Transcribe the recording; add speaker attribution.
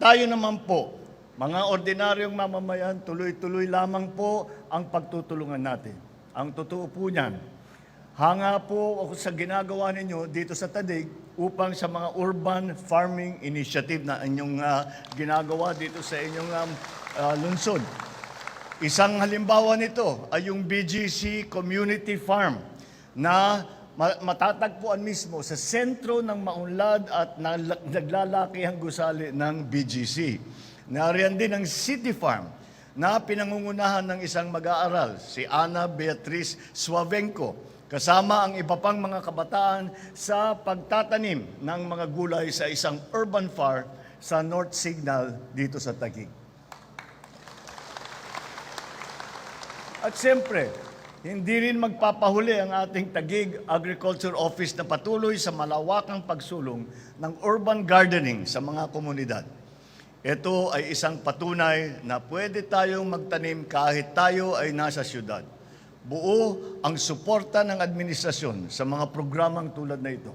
Speaker 1: Tayo naman po, mga ordinaryong mamamayan, tuloy-tuloy lamang po ang pagtutulungan natin. Ang totoo po niyan, hanga po ako sa ginagawa ninyo dito sa Tadig upang sa mga urban farming initiative na inyong ah, ginagawa dito sa inyong ah, lungsod. Isang halimbawa nito ay yung BGC Community Farm na matatagpuan mismo sa sentro ng maunlad at naglalakihang gusali ng BGC. Nariyan din ang City Farm na pinangungunahan ng isang mag-aaral, si Ana Beatriz Suavenco, kasama ang iba pang mga kabataan sa pagtatanim ng mga gulay sa isang urban farm sa North Signal dito sa Taguig. At siyempre, hindi rin magpapahuli ang ating Tagig Agriculture Office na patuloy sa malawakang pagsulong ng urban gardening sa mga komunidad. Ito ay isang patunay na pwede tayong magtanim kahit tayo ay nasa syudad. Buo ang suporta ng administrasyon sa mga programang tulad na ito.